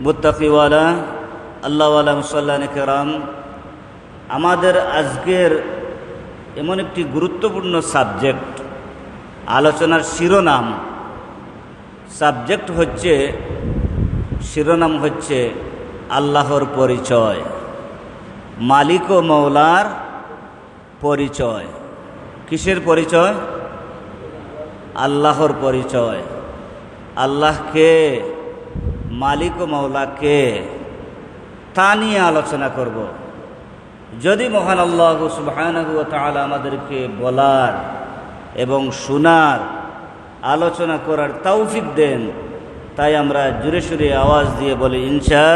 মুত্তাকিওয়ালা আল্লাহওয়ালা মুসাল্লান কেরাম, আমাদের আজকের এমন একটি গুরুত্বপূর্ণ সাবজেক্ট, আলোচনার শিরোনাম। সাবজেক্ট হচ্ছে, শিরোনাম হচ্ছে আল্লাহর পরিচয়, মালিক ও মৌলার পরিচয়। কিসের পরিচয়? আল্লাহর পরিচয়। আল্লাহ কে মালিক ও মৌলা কে তা নিয়ে আলোচনা করব। যদি মহান আল্লাহ সুবাহানহু আমাদেরকে বলার এবং শোনার, আলোচনা করার তৌফিক দেন, তাই আমরা জুড়ে সুরে আওয়াজ দিয়ে বলি, ইনশা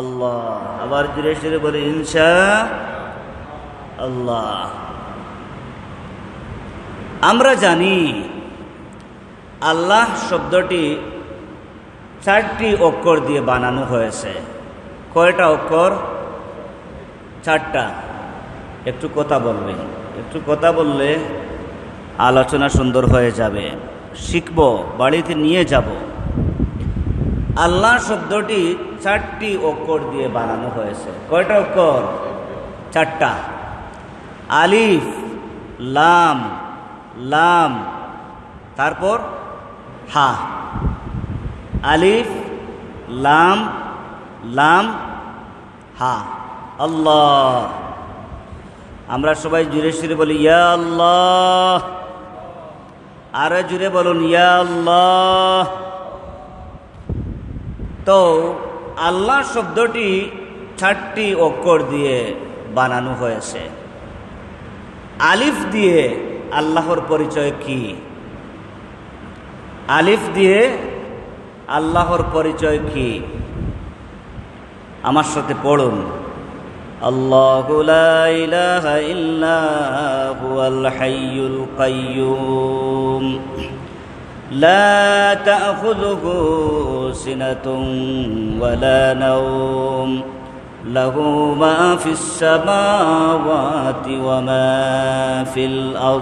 আল্লাহ। আবার জুড়ে সুরে বলি, ইনশা আল্লাহ। আমরা জানি আল্লাহ শব্দটি চারটি অক্ষর দিয়ে বানানো হয়েছে। কয়টা অক্ষর? চারটা। একটু কথা বলবেন একটু কথা বললে আলোচনা সুন্দর হয়ে যাবে। শিখব, বাড়িতে নিয়ে যাব। আল্লাহ শব্দটি চারটি অক্ষর দিয়ে বানানো হয়েছে। কয়টা অক্ষর? চারটা। আলিফ, লাম লাম, তারপর হা। আলিফ, লাম লাম, হা। আল্লাহ। আমরা সবাই জুড়ে সুরে বলি, ইয়া আল্লাহ। আরও জুড়ে বলুন, ইয়া আল্লাহ। তো, আল্লাহ শব্দটি চারটি অক্ষর দিয়ে বানানো হয়েছে। আলিফ দিয়ে আল্লাহর পরিচয় কি? আলিফ দিয়ে আল্লাহর পরিচয় কি আমার সাথে পড়ুন আল্লাহ লা ইলাহা ইল্লা হুয়াল হাইয়ুল কাইয়ুম لا تأخذه سنة ولا نوم له ما في السماوات وما في الأرض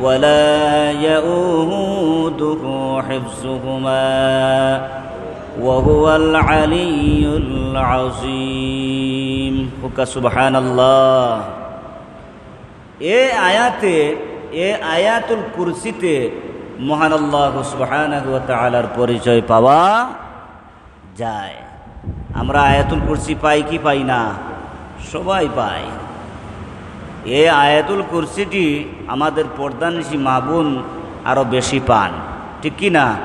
ولا يؤوده حفظهما وهو العلي العظيم سبحان الله এ আয়াতে এ আয়াতুল কুরসিতে মহান আল্লাহ সুবহানাহু ওয়া তাআলার পরিচয় পাওয়া যায় আমরা আয়াতুল কুরসি পাই কি পাই না সবাই পাই এ আয়াতুল কুরসিটি আমাদের পর্দানিসি মাবুন আরও বেশি পান। ঠিক কি না?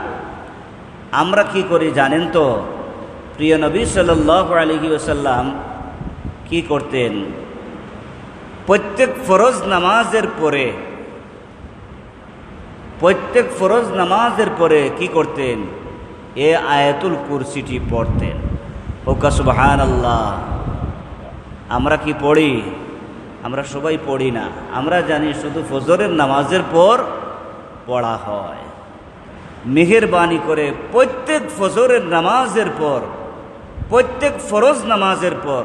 আমরা কি করি জানেন তো? প্রিয় নবী সাল্লাহ আলহি ওসাল্লাম কি করতেন? প্রত্যেক ফরজ নামাজের পরে, প্রত্যেক ফরজ নামাজের পরে কি করতেন? এ আয়াতুল কুরসিটি পড়তেন। ওকা সুবাহান আল্লাহ আমরা কি পড়ি? আমরা সবাই পড়ি না। আমরা জানি শুধু ফজরের নামাজের পর পড়া হয়। মেহেরবানি করে প্রত্যেক ফজরের নামাজের পর, প্রত্যেক ফরজ নামাজের পর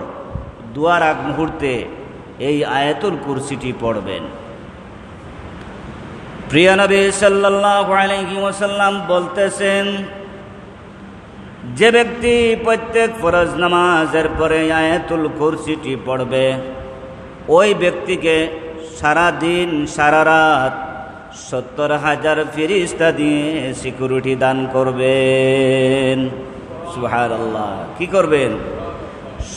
দুয়ার আগ মুহূর্তে এই আয়াতুল কুরসিটি পড়বেন। প্রিয় নবী সাল্লাল্লাহু বলতেছেন, যে ব্যক্তি প্রত্যেক ফরজ নামাজের পরে আয়াতুল কুরসিটি পড়বে ওই ব্যক্তিকে সারা দিন সারা রাত সত্তর হাজার ফিরিস্তা দিয়ে সিকিউরিটি দান করবেন। সুহার আল্লাহ কি করবেন?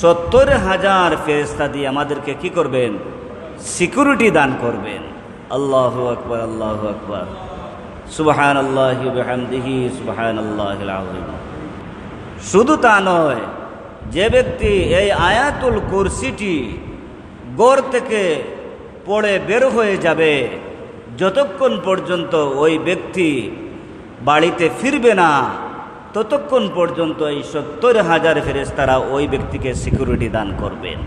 সত্তর হাজার ফেরিস্তা দিয়ে আমাদেরকে কি করবেন? সিকিউরিটি দান করবেন। আল্লাহ আকবর আল্লাহ আকবর। সুবাহান আল্লাহ বেহামদিহি সুবাহান আল্লাহ শুধু তা নয়, যে ব্যক্তি এই আয়াতুল কুরসিটি গড় থেকে পড়ে বের হয়ে যাবে। যতক্ষণ পর্যন্ত ওই ব্যক্তি বাড়িতে ফিরবে না, ততক্ষণ পর্যন্ত এই সত্তর হাজার ফেরেস্তারা ওই ব্যক্তিকে সিকিউরিটি দান করবেন।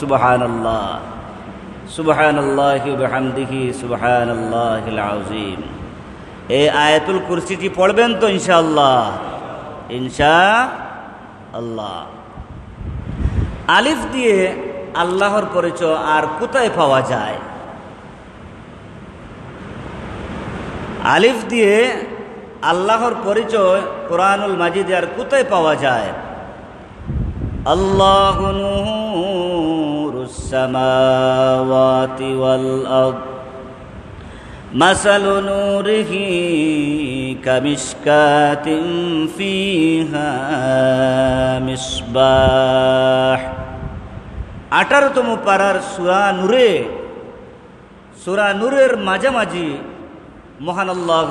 সুবাহান আল্লাহ সুবাহান আল্লাহামদিহি এই আয়াতুল কুরসিটি পড়বেন তো ইনশাআল্লাহ? ইনশা আল্লাহ আলিফ দিয়ে আল্লাহর পরিচয় আর কোথায় পাওয়া যায় আলিফ দিয়ে আল্লাহর পরিচয় কোরআনুল মাজিদে আর কোথায় পাওয়া যায় আল্লাহ السماوات والأرض مثل نوره كمشكاة فيها مصباح আঠারোতম পাড়ার সুরা নূরে, সুরা নূরের মাঝামাঝি মহান আল্লাহ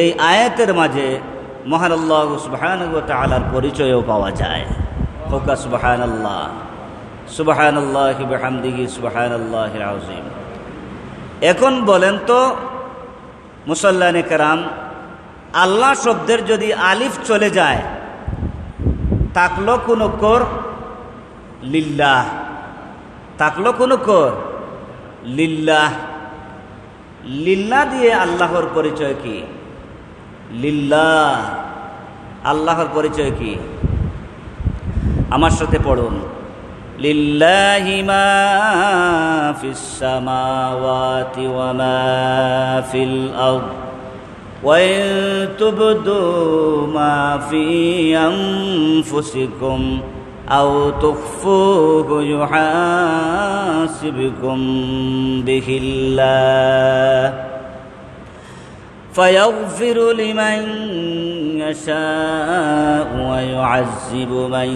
এই আয়াতের মাঝে মহান আল্লাহ সুবহানাহু ওয়া পরিচয়ও পাওয়া যায়। হোকা সুবহান আল্লাহ সুবহান আল্লাহ বিহামদিহি সুবহান আল্লাহ এখন বলেন তো, মুসল্লানে কেরাম, আল্লাহ শব্দের যদি আলিফ চলে যায়, তাকলো কোন কর? লিল্লাহ তাকলো কোন কর লিল্লাহ লিল্লা দিয়ে আল্লাহর পরিচয় কি লিল্লাহ আল্লাহর পরিচয় কি আমার সাথে পড়ুন লিল্লাহি মা ফিস সামাওয়াতি ওয়া মা ফিল আরদ وإن تبدوا ما في أنفسكم أو تخفوه يحاسبكم به الله فيغفر لمن يشاء ويعذب من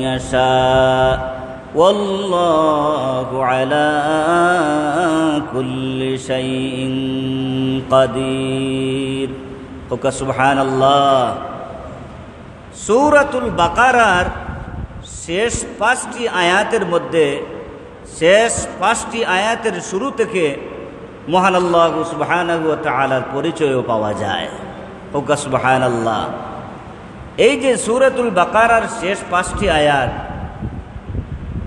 يشاء والله على كل شيء قدير ওকা সুবহান আল্লাহ সৌরাতুল বাকারার শেষ পাঁচটি আয়াতের মধ্যে, শেষ পাঁচটি আয়াতের শুরু থেকে মহান আল্লাহ সুবাহানাহু পরিচয়ও পাওয়া যায়। ওকা আল্লাহ এই যে সুরাতুল বাকারার শেষ পাঁচটি আয়াত,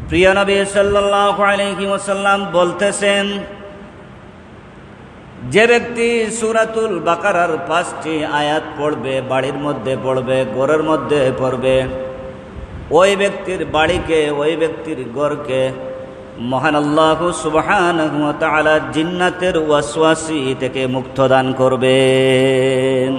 প্রিয় নবী সাল্লাহ বলতেছেন, যে ব্যক্তি সুরাতুল বাকারার পাঁচটি আয়াত পড়বে, বাড়ির মধ্যে পড়বে, ঘরের মধ্যে পড়বে ওই ব্যক্তির বাড়িকে, ওই ব্যক্তির গড়কে মহান আল্লাহ সুবহান জিন্নাতের ওয়াসওয়াসি থেকে মুক্ত দান করবেন।